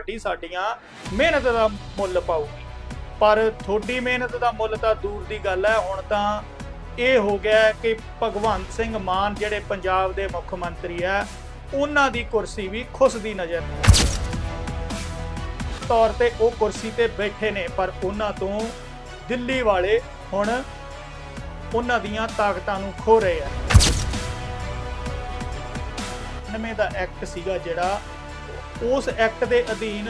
Party ਸਾਡੀਆਂ ਮਿਹਨਤ ਦਾ ਮੁੱਲ ਪਾਊਗੀ। ਪਰ ਤੁਹਾਡੀ ਮਿਹਨਤ ਦਾ ਮੁੱਲ ਤਾਂ ਦੂਰ ਦੀ ਗੱਲ ਹੈ। ਹੁਣ ਤਾਂ ਇਹ ਹੋ ਗਿਆ ਕਿ ਭਗਵੰਤ ਸਿੰਘ ਮਾਨ ਜਿਹੜੇ ਪੰਜਾਬ ਦੇ ਮੁੱਖ ਮੰਤਰੀ ਹੈ, ਉਹਨਾਂ ਦੀ ਕੁਰਸੀ ਵੀ ਖੁੱਸਦੀ ਨਜ਼ਰ ਤੌਰ ਤੇ ਉਹ ਕੁਰਸੀ ਤੇ ਬੈਠੇ ਨੇ, ਪਰ ਉਹਨਾਂ ਤੋਂ ਦਿੱਲੀ ਵਾਲੇ ਹੁਣ ਉਹਨਾਂ ਦੀਆਂ ਤਾਕਤਾਂ ਨੂੰ ਖੋ ਰਹੇ ਆ। 99 ਦਾ ਐਕਟ ਸੀਗਾ ਜਿਹੜਾ ਉਸ ਐਕਟ ਦੇ ਅਧੀਨ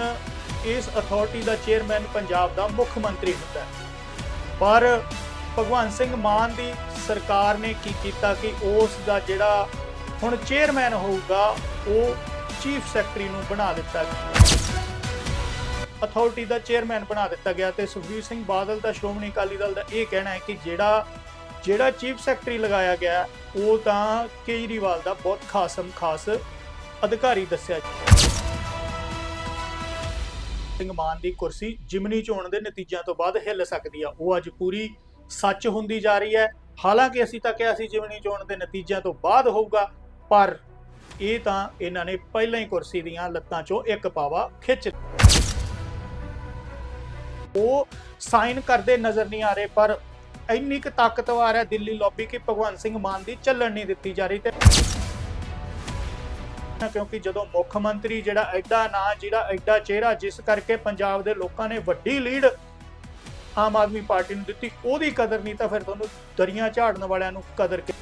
ਇਸ ਅਥਾਰਟੀ ਦਾ ਚੇਅਰਮੈਨ ਪੰਜਾਬ ਦਾ ਮੁੱਖ ਮੰਤਰੀ ਹੁੰਦਾ ਹੈ। ਪਰ ਭਗਵੰਤ ਸਿੰਘ ਮਾਨ ਦੀ ਸਰਕਾਰ ਨੇ ਕੀ ਕੀਤਾ ਕਿ ਉਸ ਦਾ ਜਿਹੜਾ ਹੁਣ ਚੇਅਰਮੈਨ ਹੋਊਗਾ, ਉਹ ਚੀਫ ਸੈਕਟਰੀ ਨੂੰ ਬਣਾ ਦਿੱਤਾ ਗਿਆ। ਅਥਾਰਟੀ ਦਾ ਚੇਅਰਮੈਨ ਬਣਾ ਦਿੱਤਾ ਗਿਆ ਤੇ ਸੁਖਬੀਰ ਸਿੰਘ ਬਾਦਲ ਦਾ, ਸ਼੍ਰੋਮਣੀ ਅਕਾਲੀ ਦਲ ਦਾ ਇਹ ਕਹਿਣਾ ਹੈ ਕਿ ਜਿਹੜਾ ਜਿਹੜਾ ਚੀਫ ਸੈਕਟਰੀ ਲਗਾਇਆ ਗਿਆ, ਉਹ ਤਾਂ ਕੇਜਰੀਵਾਲ ਦਾ ਬਹੁਤ ਖਾਸਮ ਖਾਸ ਅਧਿਕਾਰੀ ਦੱਸਿਆ ਸਿੰਘ ਮਾਨ ਦੀ ਕੁਰਸੀ ਜਿਮਨੀ ਚੋਣ ਦੇ ਨਤੀਜਿਆਂ ਤੋਂ ਬਾਅਦ ਹਿੱਲ ਸਕਦੀ ਆ। ਉਹ ਅੱਜ ਪੂਰੀ ਸੱਚ ਹੁੰਦੀ ਜਾ ਰਹੀ ਹੈ। ਹਾਲਾਂਕਿ ਅਸੀਂ ਤਾਂ ਕਿਹਾ ਸੀ ਜਿਮਨੀ ਚੋਣ ਦੇ ਨਤੀਜਿਆਂ ਤੋਂ ਬਾਅਦ ਹੋਊਗਾ, ਪਰ ਇਹ ਤਾਂ ਇਹਨਾਂ ਨੇ ਪਹਿਲਾਂ ਹੀ ਕੁਰਸੀ ਦੀਆਂ ਲੱਤਾਂ 'ਚੋਂ ਇੱਕ ਪਾਵਾ ਖਿੱਚ ਉਹ ਸਾਈਨ ਕਰਦੇ ਨਜ਼ਰ ਨਹੀਂ ਆ ਰਹੇ, ਪਰ ਇੰਨੀ ਕੁ ਤਾਕਤਵਰ ਹੈ ਦਿੱਲੀ ਲੌਬੀ ਕਿ ਭਗਵੰਤ ਸਿੰਘ ਮਾਨ ਦੀ ਚੱਲਣ ਨਹੀਂ ਦਿੱਤੀ ਜਾ ਰਹੀ ਤੇ ਕਿਉਂਕਿ ਜਦੋਂ ਮੁੱਖ ਮੰਤਰੀ ਜਿਹੜਾ ਐਡਾ ਨਾਂ, ਜਿਹੜਾ ਐਡਾ ਚਿਹਰਾ ਜਿਸ ਕਰਕੇ ਪੰਜਾਬ ਦੇ ਲੋਕਾਂ ਨੇ ਵੱਡੀ ਲੀਡ ਆਮ ਆਦਮੀ ਪਾਰਟੀ ਨੂੰ ਦਿੱਤੀ, ਉਹਦੀ ਕਦਰ ਨਹੀਂ ਤਾਂ ਫਿਰ ਤੁਹਾਨੂੰ ਦਰੀਆਂ ਝਾੜਨ ਵਾਲਿਆਂ ਨੂੰ ਕਦਰ ਕਿ?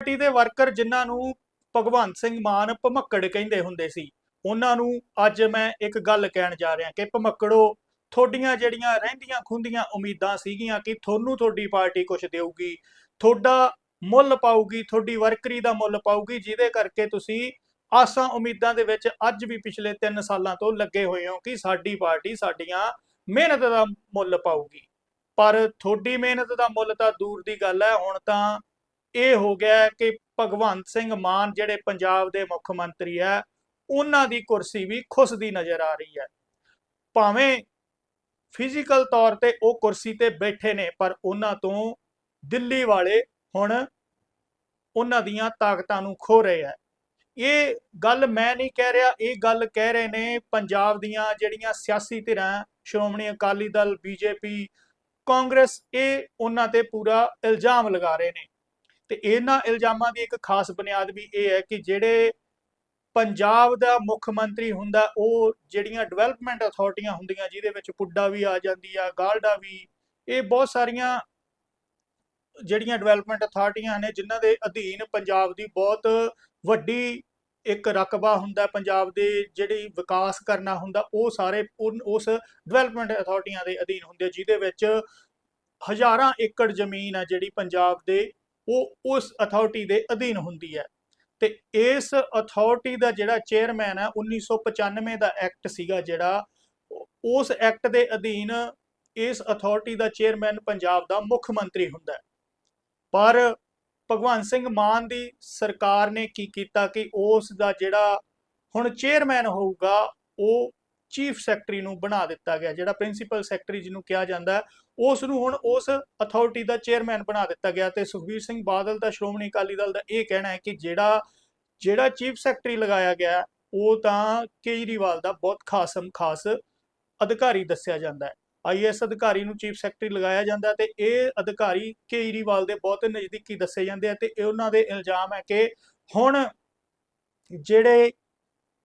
ਪਾਰਟੀ ਦੇ ਵਰਕਰ ਜਿਨ੍ਹਾਂ ਨੂੰ ਭਗਵੰਤ ਸਿੰਘ ਮਾਨ ਭਮੱਕੜ ਕਹਿੰਦੇ ਹੁੰਦੇ ਸੀ, ਉਹਨਾਂ ਨੂੰ ਅੱਜ ਮੈਂ ਇੱਕ ਗੱਲ ਕਹਿਣ ਜਾ ਰਿਹਾ ਕਿ ਭਮੱਕੜੋ, ਤੁਹਾਡੀਆਂ ਜਿਹੜੀਆਂ ਰਹਿੰਦੀਆਂ ਖੁੰਦੀਆਂ ਉਮੀਦਾਂ ਸੀਗੀਆਂ ਕਿ ਤੁਹਾਨੂੰ ਤੁਹਾਡੀ ਪਾਰਟੀ ਕੁਝ ਦੇਊਗੀ, ਤੁਹਾਡਾ ਮੁੱਲ ਪਾਊਗੀ, ਤੁਹਾਡੀ ਵਰਕਰੀ ਦਾ ਮੁੱਲ ਪਾਊਗੀ, ਜਿਹਦੇ ਕਰਕੇ ਤੁਸੀਂ ਆਸਾਂ ਉਮੀਦਾਂ ਦੇ ਵਿੱਚ ਅੱਜ ਵੀ ਪਿਛਲੇ 3 ਸਾਲਾਂ ਤੋਂ ਲੱਗੇ ਹੋਏ ਹੋ ਕਿ ਸਾਡੀ ਪਾਰਟੀ ਸਾਡੀਆਂ ਮਿਹਨਤ ਦਾ ਮੁੱਲ ਪਾਊਗੀ। ਪਰ ਤੁਹਾਡੀ ਮਿਹਨਤ ਦਾ ਮੁੱਲ ਤਾਂ ਦੂਰ ਦੀ ਗੱਲ ਹੈ, ਹੁਣ ਤਾਂ ਇਹ ਹੋ ਗਿਆ ਕਿ ਭਗਵੰਤ ਸਿੰਘ ਮਾਨ ਜਿਹੜੇ ਪੰਜਾਬ ਦੇ ਮੁੱਖ ਮੰਤਰੀ ਹੈ, ਉਹਨਾਂ ਦੀ ਕੁਰਸੀ ਵੀ ਖੁੱਸਦੀ ਨਜ਼ਰ ਆ ਰਹੀ ਹੈ। ਭਾਵੇਂ ਫਿਜ਼ੀਕਲ ਤੌਰ ਤੇ ਉਹ ਕੁਰਸੀ ਤੇ ਬੈਠੇ ਨੇ, ਪਰ ਉਹਨਾਂ ਤੋਂ ਦਿੱਲੀ ਵਾਲੇ ਹੁਣ ਉਹਨਾਂ ਦੀਆਂ ਤਾਕਤਾਂ ਨੂੰ ਖੋ ਰਹੇ ਹੈ ਇਹ ਗੱਲ ਮੈਂ ਨਹੀਂ ਕਹਿ ਰਿਹਾ, ਇਹ ਗੱਲ ਕਹਿ ਰਹੇ ਨੇ ਪੰਜਾਬ ਦੀਆਂ ਜਿਹੜੀਆਂ ਸਿਆਸੀ ਧਿਰਾਂ, ਸ਼੍ਰੋਮਣੀ ਅਕਾਲੀ ਦਲ, ਬੀਜੇਪੀ, ਕਾਂਗਰਸ, ਇਹ ਉਹਨਾਂ ਤੇ ਪੂਰਾ ਇਲਜ਼ਾਮ ਲਗਾ ਰਹੇ ਨੇ। ਤੇ ਇਹਨਾਂ ਇਲਜ਼ਾਮਾਂ ਦੀ ਇੱਕ ਖਾਸ ਬੁਨਿਆਦ ਵੀ ਇਹ ਹੈ ਕਿ ਜਿਹੜੇ ਪੰਜਾਬ ਦਾ ਮੁੱਖ ਮੰਤਰੀ ਹੁੰਦਾ, ਉਹ ਜਿਹੜੀਆਂ ਡਿਵੈਲਪਮੈਂਟ ਅਥਾਰਟੀਆਂ ਹੁੰਦੀਆਂ, ਜਿਹਦੇ ਵਿੱਚ ਪੁੱਡਾ ਵੀ ਆ ਜਾਂਦੀ ਆ, ਗਾਲਡਾ ਵੀ, ਇਹ ਬਹੁਤ ਸਾਰੀਆਂ ਜਿਹੜੀਆਂ ਡਿਵੈਲਪਮੈਂਟ ਅਥਾਰਟੀਆਂ ਨੇ, ਜਿਨ੍ਹਾਂ ਦੇ ਅਧੀਨ ਪੰਜਾਬ ਦੀ ਬਹੁਤ ਵੱਡੀ ਇੱਕ ਰਕਬਾ ਹੁੰਦਾ ਪੰਜਾਬ ਦੇ ਜਿਹੜੀ ਵਿਕਾਸ ਕਰਨਾ ਹੁੰਦਾ, ਉਹ ਸਾਰੇ ਉਨ- ਉਸ ਡਿਵੈਲਪਮੈਂਟ ਅਥਾਰਟੀਆਂ ਦੇ ਅਧੀਨ ਹੁੰਦੇ ਜਿਹਦੇ ਵਿੱਚ ਹਜ਼ਾਰਾਂ ਏਕੜ ਜ਼ਮੀਨ ਹੈ ਜਿਹੜੀ ਪੰਜਾਬ ਦੇ, ਉਹ ਉਸ ਅਥਾਰਟੀ ਦੇ ਅਧੀਨ ਹੁੰਦੀ ਹੈ। ਤੇ ਇਸ ਅਥਾਰਟੀ ਦਾ ਜਿਹੜਾ ਚੇਅਰਮੈਨ ਹੈ 1995 ਦਾ ਐਕਟ ਸੀਗਾ ਜਿਹੜਾ ਉਸ ਐਕਟ ਦੇ ਅਧੀਨ ਇਸ ਅਥਾਰਟੀ ਦਾ ਚੇਅਰਮੈਨ ਪੰਜਾਬ ਦਾ ਮੁੱਖ ਮੰਤਰੀ ਹੁੰਦਾ ਪਰ ਭਗਵੰਤ ਸਿੰਘ ਮਾਨ ਦੀ ਸਰਕਾਰ ਨੇ ਕੀ ਕੀਤਾ ਕਿ ਉਸ ਦਾ ਜਿਹੜਾ ਹੁਣ ਚੇਅਰਮੈਨ ਹੋਊਗਾ, ਉਹ ਚੀਫ ਸੈਕਟਰੀ ਨੂੰ ਬਣਾ ਦਿੱਤਾ ਗਿਆ, ਜਿਹੜਾ ਪ੍ਰਿੰਸੀਪਲ ਸੈਕਟਰੀ ਜਿਹਨੂੰ ਕਿਹਾ ਜਾਂਦਾ ਉਸ ਨੂੰ ਹੁਣ ਉਸ ਅਥਾਰਟੀ ਦਾ ਚੇਅਰਮੈਨ ਬਣਾ ਦਿੱਤਾ ਗਿਆ ਤੇ ਸੁਖਬੀਰ ਸਿੰਘ ਬਾਦਲ ਦਾ, ਸ਼੍ਰੋਮਣੀ ਅਕਾਲੀ ਦਲ ਦਾ ਇਹ ਕਹਿਣਾ ਹੈ ਕਿ ਜਿਹੜਾ ਜਿਹੜਾ ਚੀਫ ਸੈਕਟਰੀ ਲਗਾਇਆ ਗਿਆ ਉਹ ਤਾਂ ਕੇਜਰੀਵਾਲ ਦਾ ਬਹੁਤ ਖਾਸਮ ਖਾਸ ਅਧਿਕਾਰੀ ਦੱਸਿਆ ਜਾਂਦਾ ਹੈ। ਆਈਐਸ ਅਧਿਕਾਰੀ ਨੂੰ ਚੀਫ ਸੈਕਟਰੀ ਲਗਾਇਆ ਜਾਂਦਾ ਤੇ ਇਹ ਅਧਿਕਾਰੀ ਕੇਜਰੀਵਾਲ ਦੇ ਬਹੁਤ ਨਜ਼ਦੀਕੀ ਦੱਸੇ ਜਾਂਦੇ ਆ ਤੇ ਇਹ ਉਹਨਾਂ ਦੇ ਇਲਜ਼ਾਮ ਹੈ ਕਿ ਹੁਣ ਜਿਹੜੇ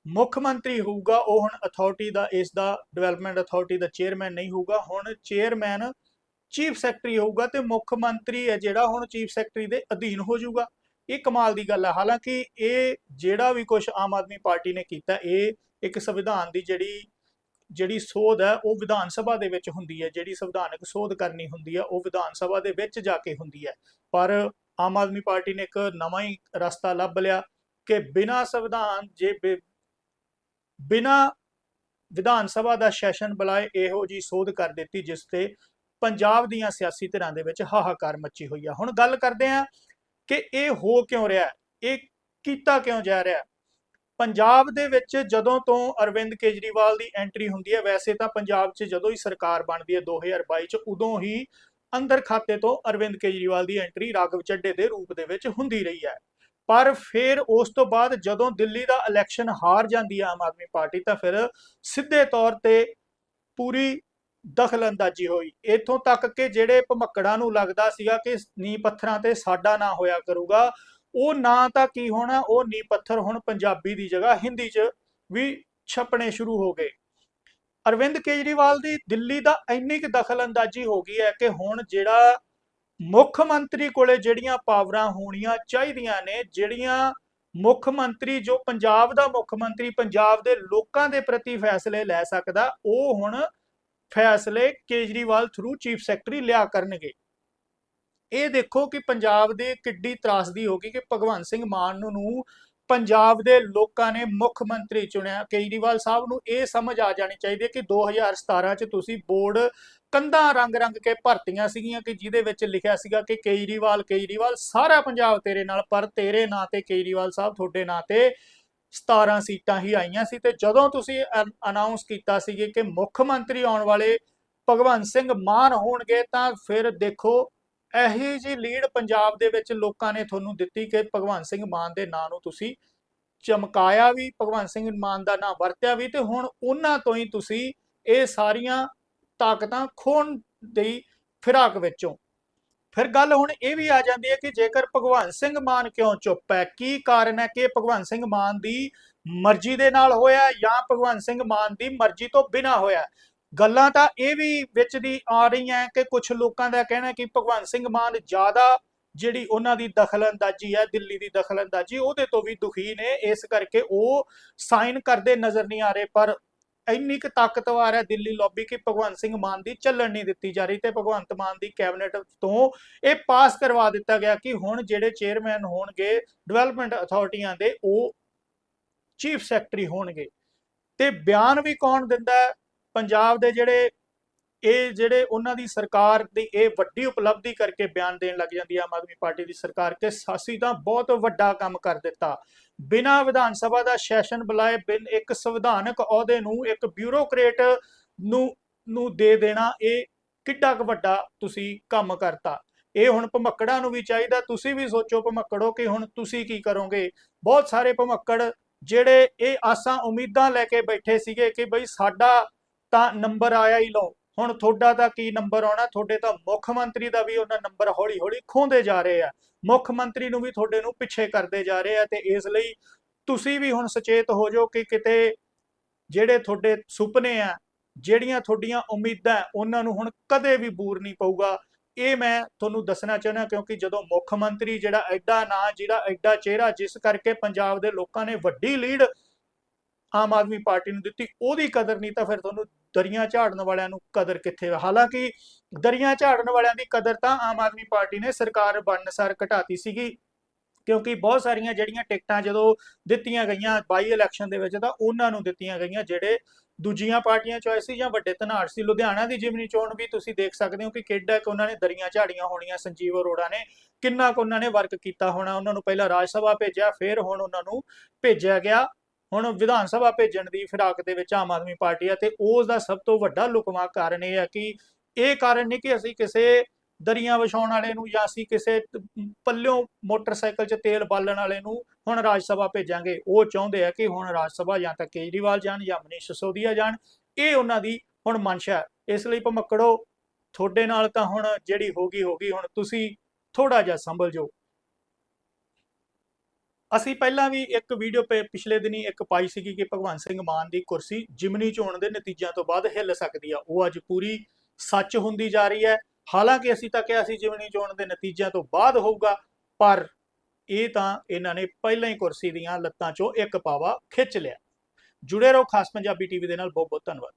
ਮੁੱਖ ਮੰਤਰੀ ਹੋਊਗਾ, ਉਹ ਹੁਣ ਅਥਾਰਟੀ ਦਾ, ਇਸ ਦਾ ਡਿਵੈਲਪਮੈਂਟ ਅਥਾਰਟੀ ਦਾ ਚੇਅਰਮੈਨ ਨਹੀਂ ਹੋਊਗਾ, ਹੁਣ ਚੇਅਰਮੈਨ ਚੀਫ ਸੈਕਟਰੀ ਹੋਊਗਾ ਤੇ ਮੁੱਖ ਮੰਤਰੀ ਹੈ ਜਿਹੜਾ ਹੁਣ ਚੀਫ ਸੈਕਟਰੀ ਦੇ ਅਧੀਨ ਹੋ ਜਾਊਗਾ। ਇਹ ਕਮਾਲ ਦੀ ਗੱਲ ਹੈ। ਹਾਲਾਂਕਿ ਇਹ ਜਿਹੜਾ ਵੀ ਕੁਝ ਆਮ ਆਦਮੀ ਪਾਰਟੀ ਨੇ ਕੀਤਾ, ਇਹ ਇੱਕ ਸੰਵਿਧਾਨ ਦੀ ਜਿਹੜੀ ਜਿਹੜੀ ਸੋਧ ਹੈ, ਉਹ ਵਿਧਾਨ ਸਭਾ ਦੇ ਵਿੱਚ ਹੁੰਦੀ ਹੈ। ਜਿਹੜੀ ਸੰਵਿਧਾਨਕ ਸੋਧ ਕਰਨੀ ਹੁੰਦੀ ਹੈ, ਉਹ ਵਿਧਾਨ ਸਭਾ ਦੇ ਵਿੱਚ ਜਾ ਕੇ ਹੁੰਦੀ ਹੈ। ਪਰ ਆਮ ਆਦਮੀ ਪਾਰਟੀ ਨੇ ਇੱਕ ਨਵਾਂ ਹੀ ਰਸਤਾ ਲੱਭ ਲਿਆ ਕਿ ਬਿਨਾਂ ਸੰਵਿਧਾਨ ਜੇ ਬਿ- ਬਿਨਾਂ ਵਿਧਾਨ ਸਭਾ ਦਾ ਸੈਸ਼ਨ ਬੁਲਾਏ ਇਹੋ ਜੀ ਸੋਧ ਕਰ ਦਿੱਤੀ, ਜਿਸ ਤੇ ਪੰਜਾਬ ਦੀਆਂ ਸਿਆਸੀ ਧਿਰਾਂ ਦੇ ਵਿੱਚ ਹਾਹਾਕਾਰ ਮੱਚੀ ਹੋਈ ਆ। ਹੁਣ ਗੱਲ ਕਰਦੇ ਆ ਕਿ ਇਹ ਹੋ ਕਿਉਂ ਰਿਹਾ ਇਹ ਕੀਤਾ ਕਿਉਂ ਜਾ ਰਿਹਾ ਪੰਜਾਬ ਦੇ ਵਿੱਚ ਜਦੋਂ ਤੋਂ ਅਰਵਿੰਦ ਕੇਜਰੀਵਾਲ ਦੀ ਐਂਟਰੀ ਹੁੰਦੀ ਹੈ, ਵੈਸੇ ਤਾਂ ਪੰਜਾਬ 'ਚ ਜਦੋਂ ਹੀ ਸਰਕਾਰ ਬਣਦੀ ਹੈ 2022 'ਚ, ਉਦੋਂ ਹੀ ਅੰਦਰ ਖਾਤੇ ਤੋਂ ਅਰਵਿੰਦ ਕੇਜਰੀਵਾਲ ਦੀ ਐਂਟਰੀ ਰਾਘਵ ਚੱਡੇ ਦੇ ਰੂਪ ਦੇ ਵਿੱਚ ਹੁੰਦੀ ਰਹੀ ਹੈ। ਪਰ ਫਿਰ ਉਸ ਤੋਂ ਬਾਅਦ ਜਦੋਂ ਦਿੱਲੀ ਦਾ ਇਲੈਕਸ਼ਨ ਹਾਰ ਜਾਂਦੀ ਹੈ ਆਮ ਆਦਮੀ ਪਾਰਟੀ, ਤਾਂ ਫਿਰ ਸਿੱਧੇ ਤੌਰ ਤੇ ਪੂਰੀ ਦਖਲਅੰਦਾਜ਼ੀ ਹੋਈ। ਇਥੋਂ ਤੱਕ ਕਿ ਜਿਹੜੇ ਭਮੱਕੜਾਂ ਨੂੰ ਲੱਗਦਾ ਸੀਗਾ ਕਿ ਨੀ ਪੱਥਰਾਂ ਤੇ ਸਾਡਾ ਨਾ ਹੋਇਆ ਕਰੂਗਾ ਉਹ ਨਾ ਤਾਂ ਕੀ ਹੋਣਾ, ਉਹ ਨੀ ਪੱਥਰ ਹੁਣ ਪੰਜਾਬੀ ਦੀ ਜਗ੍ਹਾ, ਹਿੰਦੀ 'ਚ ਵੀ ਛਪਣੇ ਸ਼ੁਰੂ ਹੋ ਗਏ। ਅਰਵਿੰਦ ਕੇਜਰੀਵਾਲ ਦੀ ਦਿੱਲੀ ਦਾ ਇੰਨੀ ਕੁ ਦਖਲਅੰਦਾਜ਼ੀ ਹੋ ਗਈ ਹੈ ਕਿ ਹੁਣ ਜਿਹੜਾ ਮੁੱਖ ਮੰਤਰੀ ਕੋਲੇ ਜਿਹੜੀਆਂ ਪਾਵਰਾਂ ਹੋਣੀਆਂ ਚਾਹੀਦੀਆਂ ਨੇ, ਜਿਹੜੀਆਂ ਮੁੱਖ ਮੰਤਰੀ, ਜੋ ਪੰਜਾਬ ਦਾ ਮੁੱਖ ਮੰਤਰੀ, ਪੰਜਾਬ ਦੇ ਲੋਕਾਂ ਦੇ ਪ੍ਰਤੀ ਫੈਸਲੇ ਲੈ ਸਕਦਾ, ਉਹ ਹੁਣ ਫੈਸਲੇ ਕੇਜਰੀਵਾਲ ਥਰੂ ਚੀਫ ਸੈਕਟਰੀ ਲਿਆ ਕਰਨਗੇ। ਇਹ ਦੇਖੋ ਕਿ ਪੰਜਾਬ ਦੇ ਕਿੱਡੀ ਤਰਾਸਦੀ ਹੋ ਗਈ ਕਿ ਭਗਵੰਤ ਸਿੰਘ ਮਾਨ ਨੂੰ ਪੰਜਾਬ ਦੇ ਲੋਕਾਂ ਨੇ ਮੁੱਖ ਮੰਤਰੀ ਚੁਣਿਆ। ਕੇਜਰੀਵਾਲ ਸਾਹਿਬ ਨੂੰ ਇਹ ਸਮਝ ਆ ਜਾਣੀ ਚਾਹੀਦੀ ਹੈ ਕਿ 2017 ਚ ਤੁਸੀਂ ਬੋਰਡ ਕੰਧਾਂ ਰੰਗ-ਰੰਗ ਕੇ ਭਰਤੀਆਂ ਸੀਗੀਆਂ ਕਿ ਜਿਹਦੇ ਵਿੱਚ ਲਿਖਿਆ ਸੀਗਾ ਕਿ ਕੇਜਰੀਵਾਲ ਕੇਜਰੀਵਾਲ ਸਾਰਾ ਪੰਜਾਬ ਤੇਰੇ ਨਾਲ, ਪਰ ਤੇਰੇ ਨਾਂ ਤੇ ਕੇਜਰੀਵਾਲ ਸਾਹਿਬ ਤੁਹਾਡੇ ਨਾਂ ਤੇ 17 ਸੀਟਾਂ ਹੀ ਆਈਆਂ ਸੀ। ਤੇ ਜਦੋਂ ਤੁਸੀਂ ਅਨਾਉਂਸ ਕੀਤਾ ਸੀਗੇ ਕਿ ਮੁੱਖ ਮੰਤਰੀ ਆਉਣ ਵਾਲੇ ਭਗਵੰਤ ਸਿੰਘ ਮਾਨ ਹੋਣਗੇ ਤਾਂ ਫਿਰ ਦੇਖੋ ਇਹੀ ਜੀ ਲੀਡ ਪੰਜਾਬ ਦੇ ਵਿੱਚ ਲੋਕਾਂ ਨੇ ਤੁਹਾਨੂੰ ਦਿੱਤੀ ਕਿ ਭਗਵੰਤ ਸਿੰਘ ਮਾਨ ਦੇ ਨਾਂ ਨੂੰ ਤੁਸੀਂ ਚਮਕਾਇਆ ਵੀ, ਭਗਵੰਤ ਸਿੰਘ ਮਾਨ ਦਾ ਨਾਂ ਵਰਤਿਆ ਵੀ ਤੇ ਹੁਣ ਉਹਨਾਂ ਤੋਂ ਹੀ ਤੁਸੀਂ ਇਹ ਸਾਰੀਆਂ ਤਾਕਤਾਂ ਖੋਣ ਦੀ ਫਿਰਾਕ ਵਿੱਚੋਂ। ਫਿਰ ਗੱਲ ਹੁਣ ਇਹ ਵੀ ਆ ਜਾਂਦੀ ਹੈ ਕਿ ਜੇਕਰ ਭਗਵੰਤ ਸਿੰਘ ਮਾਨ ਕਿਉਂ ਚੁੱਪ ਹੈ, ਕੀ ਕਾਰਨ ਹੈ ਕਿ ਭਗਵੰਤ ਸਿੰਘ ਮਾਨ ਦੀ ਮਰਜ਼ੀ ਦੇ ਨਾਲ ਹੋਇਆ ਜਾਂ ਭਗਵੰਤ ਸਿੰਘ ਮਾਨ ਦੀ ਮਰਜ਼ੀ ਤੋਂ ਬਿਨਾ ਹੋਇਆ? ਗੱਲਾਂ ਤਾਂ ਇਹ ਵੀ ਵਿੱਚ ਦੀ ਆ ਰਹੀਆਂ ਕਿ ਕੁਝ ਲੋਕਾਂ ਦਾ ਕਹਿਣਾ ਕਿ ਭਗਵੰਤ ਸਿੰਘ ਮਾਨ ਜ਼ਿਆਦਾ ਜਿਹੜੀ ਉਹਨਾਂ ਦੀ ਦਖਲਅੰਦਾਜ਼ੀ ਹੈ, ਦਿੱਲੀ ਦੀ ਦਖਲਅੰਦਾਜ਼ੀ, ਉਹਦੇ ਤੋਂ ਵੀ ਦੁਖੀ ਨੇ। ਇਸ ਕਰਕੇ ਉਹ ਸਾਈਨ ਕਰਦੇ ਨਜ਼ਰ ਨਹੀਂ ਆ ਰਹੇ, ਪਰ ਇੰਨੀ ਕੁ ਤਾਕਤਵਰ ਹੈ ਦਿੱਲੀ ਲੌਬੀ ਕਿ ਭਗਵੰਤ ਸਿੰਘ ਮਾਨ ਦੀ ਚੱਲਣ ਨਹੀਂ ਦਿੱਤੀ ਜਾ ਰਹੀ ਤੇ ਭਗਵੰਤ ਮਾਨ ਦੀ ਕੈਬਨਿਟ ਤੋਂ ਇਹ ਪਾਸ ਕਰਵਾ ਦਿੱਤਾ ਗਿਆ ਕਿ ਹੁਣ ਜਿਹੜੇ ਚੇਅਰਮੈਨ ਹੋਣਗੇ, ਡਿਵੈਲਪਮੈਂਟ ਅਥਾਰਟੀਆਂ ਦੇ, ਉਹ ਚੀਫ ਸੈਕਟਰੀ ਹੋਣਗੇ। ਤੇ ਬਿਆਨ ਵੀ ਕੌਣ ਦਿੰਦਾ ਪੰਜਾਬ ਦੇ ਜਿਹੜੇ ਇਹ ਜਿਹੜੇ ਉਹਨਾਂ ਦੀ ਸਰਕਾਰ ਦੀ ਇਹ ਵੱਡੀ ਉਪਲਬਧੀ ਕਰਕੇ ਬਿਆਨ ਦੇਣ ਲੱਗ ਜਾਂਦੀ ਹੈ ਆਮ ਆਦਮੀ ਪਾਰਟੀ ਦੀ ਸਰਕਾਰ ਕਿ ਸਾਸੀ ਤਾਂ ਬਹੁਤ ਵੱਡਾ ਕੰਮ ਕਰ ਦਿੱਤਾ। ਬਿਨਾਂ ਵਿਧਾਨ ਸਭਾ ਦਾ ਸੈਸ਼ਨ ਬੁਲਾਏ, ਬਿਨ ਇੱਕ ਸੰਵਿਧਾਨਕ ਅਹੁਦੇ ਨੂੰ ਇੱਕ ਬਿਊਰੋਕਰੇਟ ਨੂੰ ਨੂੰ ਦੇ ਦੇਣਾ, ਇਹ ਕਿੱਡਾ ਕੁ ਵੱਡਾ ਤੁਸੀਂ ਕੰਮ ਕਰਤਾ। ਇਹ ਹੁਣ ਭਮੱਕੜਾਂ ਨੂੰ ਵੀ ਚਾਹੀਦਾ। ਤੁਸੀਂ ਵੀ ਸੋਚੋ ਭਮੱਕੜੋ ਕਿ ਹੁਣ ਤੁਸੀਂ ਕੀ ਕਰੋਗੇ। ਬਹੁਤ ਸਾਰੇ ਭਮੱਕੜ ਜਿਹੜੇ ਇਹ ਆਸਾਂ ਉਮੀਦਾਂ ਲੈ ਕੇ ਬੈਠੇ ਸੀਗੇ ਕਿ ਬਈ ਸਾਡਾ ਤਾਂ ਨੰਬਰ ਆਇਆ ਹੀ ਲਓ। ਹੁਣ ਤੁਹਾਡਾ ਤਾਂ ਕੀ ਨੰਬਰ ਆਉਣਾ? ਤੁਹਾਡੇ ਤਾਂ ਮੁੱਖ ਮੰਤਰੀ ਦਾ ਵੀ ਉਹਨਾਂ ਨੰਬਰ ਹੌਲੀ ਹੌਲੀ ਖੋਂਦੇ ਜਾ ਰਹੇ ਆ। ਮੁੱਖ ਮੰਤਰੀ ਨੂੰ ਵੀ ਤੁਹਾਡੇ ਨੂੰ ਪਿੱਛੇ ਕਰਦੇ ਜਾ ਰਹੇ ਆ ਤੇ ਇਸ ਲਈ ਤੁਸੀਂ ਵੀ ਹੁਣ ਸੁਚੇਤ ਹੋ ਜਾਓ ਕਿ ਕਿਤੇ ਜਿਹੜੇ ਤੁਹਾਡੇ ਸੁਪਨੇ ਆ, ਜਿਹੜੀਆਂ ਤੁਹਾਡੀਆਂ ਉਮੀਦਾਂ ਉਹਨਾਂ ਨੂੰ ਹੁਣ ਕਦੇ ਵੀ ਬੂਰ ਨਹੀਂ ਪਊਗਾ। ਇਹ ਮੈਂ ਤੁਹਾਨੂੰ ਦੱਸਣਾ ਚਾਹੁੰਦਾ ਕਿਉਂਕਿ ਜਦੋਂ ਮੁੱਖ ਮੰਤਰੀ ਜਿਹੜਾ ਐਡਾ ਨਾਂ ਜਿਹੜਾ ਐਡਾ ਚਿਹਰਾ, ਜਿਸ ਕਰਕੇ ਪੰਜਾਬ ਦੇ ਲੋਕਾਂ ਨੇ ਵੱਡੀ ਲੀਡ ਆਮ ਆਦਮੀ ਪਾਰਟੀ ਨੂੰ ਦਿੱਤੀ, ਉਹਦੀ ਕਦਰ ਨਹੀਂ ਤਾਂ ਫਿਰ ਤੁਹਾਨੂੰ ਦਰੀਆਂ ਝਾੜਨ ਵਾਲਿਆਂ ਨੂੰ ਕਦਰ ਕਿੱਥੇ ਹਾਲਾਂਕਿ ਦਰੀਆਂ ਝਾੜਨ ਵਾਲਿਆਂ ਦੀ ਕਦਰ ਤਾਂ ਆਮ ਆਦਮੀ ਪਾਰਟੀ ਨੇ ਸਰਕਾਰ ਬਣਨਸਾਰ ਘਟਾਤੀ ਸੀਗੀ, ਕਿਉਂਕਿ ਬਹੁਤ ਸਾਰੀਆਂ ਜਿਹੜੀਆਂ ਟਿਕਟਾਂ ਜਦੋਂ ਦਿੱਤੀਆਂ ਗਈਆਂ ਬਾਈ ਇਲੈਕਸ਼ਨ ਦੇ ਵਿੱਚ ਤਾਂ ਉਹਨਾਂ ਨੂੰ ਦਿੱਤੀਆਂ ਗਈਆਂ, ਜਿਹੜੇ ਦੂਜੀਆਂ ਪਾਰਟੀਆਂ ਚੋਇਸ ਸੀ ਜਾਂ ਵੱਡੇ ਧਨਾੜ ਸੀ। ਲੁਧਿਆਣਾ ਦੀ ਜਿਮਨੀ ਚੋਣ ਵੀ ਤੁਸੀਂ ਦੇਖ ਸਕਦੇ ਹੋ ਕਿ ਕਿੱਡਾ ਕਿ ਉਹਨਾਂ ਨੇ ਦਰੀਆਂ ਝਾੜੀਆਂ ਹੋਣੀਆਂ, ਸੰਜੀਵ ਅਰੋੜਾ ਨੇ ਕਿੰਨਾ ਕੁ ਉਹਨਾਂ ਨੇ ਵਰਕ ਕੀਤਾ ਹੋਣਾ, ਉਹਨਾਂ ਨੂੰ ਪਹਿਲਾਂ ਰਾਜ ਸਭਾ ਭੇਜਿਆ, ਫਿਰ ਹੁਣ ਉਹਨਾਂ ਨੂੰ ਭੇਜਿਆ ਗਿਆ। ਹੁਣ ਵਿਧਾਨ ਸਭਾ ਭੇਜਣ ਦੀ ਫਿਰਾਕ ਦੇ ਵਿੱਚ ਆਮ ਆਦਮੀ ਪਾਰਟੀ ਹੈ ਤੇ ਉਸ ਦਾ ਸਭ ਤੋਂ ਵੱਡਾ ਲੁਕਵਾ ਕਾਰਨ ਇਹ ਹੈ ਕਿ ਇਹ ਕਾਰਨ ਨਹੀਂ ਕਿ ਅਸੀਂ ਕਿਸੇ ਦਰੀਆਂ ਵਿਛਾਉਣ ਵਾਲੇ ਨੂੰ ਜਾਂ ਅਸੀਂ ਕਿਸੇ ਪੱਲਿਓਂ ਮੋਟਰਸਾਈਕਲ 'ਚ ਤੇਲ ਬਾਲਣ ਵਾਲੇ ਨੂੰ ਹੁਣ ਰਾਜ ਸਭਾ ਭੇਜਾਂਗੇ। ਉਹ ਚਾਹੁੰਦੇ ਆ ਕਿ ਹੁਣ ਰਾਜ ਸਭਾ ਜਾਂ ਤਾਂ ਕੇਜਰੀਵਾਲ ਜਾਣ ਜਾਂ ਮਨੀਸ਼ ਸਿਸੋਦੀਆ ਜਾਣ। ਇਹ ਉਹਨਾਂ ਦੀ ਹੁਣ ਮਨਸ਼ਾ ਹੈ। ਇਸ ਲਈ ਭਮਕੜੋ, ਤੁਹਾਡੇ ਨਾਲ ਤਾਂ ਹੁਣ ਜਿਹੜੀ ਹੋਗੀ ਹੋਗੀ ਹੁਣ ਤੁਸੀਂ ਥੋੜਾ ਜਿਹਾ ਸੰਭਲ ਜਾਓ। ਅਸੀਂ ਪਹਿਲਾਂ ਵੀ ਇੱਕ ਵੀਡੀਓ ਪਿਛਲੇ ਦਿਨੀ ਇੱਕ ਪਾਈ ਸੀਗੀ ਕਿ ਭਗਵੰਤ ਸਿੰਘ ਮਾਨ ਦੀ ਕੁਰਸੀ ਜਿਮਨੀ ਚੋਣ ਦੇ ਨਤੀਜਿਆਂ ਤੋਂ ਬਾਅਦ ਹਿੱਲ ਸਕਦੀ ਆ। ਉਹ ਅੱਜ ਪੂਰੀ ਸੱਚ ਹੁੰਦੀ ਜਾ ਰਹੀ ਹੈ। ਹਾਲਾਂਕਿ ਅਸੀਂ ਤਾਂ ਕਿਹਾ ਸੀ ਜਿਮਨੀ ਚੋਣ ਦੇ ਨਤੀਜਿਆਂ ਤੋਂ ਬਾਅਦ ਹੋਊਗਾ, ਪਰ ਇਹ ਤਾਂ ਇਹਨਾਂ ਨੇ ਪਹਿਲਾਂ ਹੀ ਕੁਰਸੀ ਦੀਆਂ ਲੱਤਾਂ 'ਚੋਂ ਇੱਕ ਪਾਵਾ ਖਿੱਚ ਲਿਆ। ਜੁੜੇ ਰਹੋ ਖਾਸ ਪੰਜਾਬੀ ਟੀਵੀ ਦੇ ਨਾਲ। ਬਹੁਤ ਬਹੁਤ ਧੰਨਵਾਦ।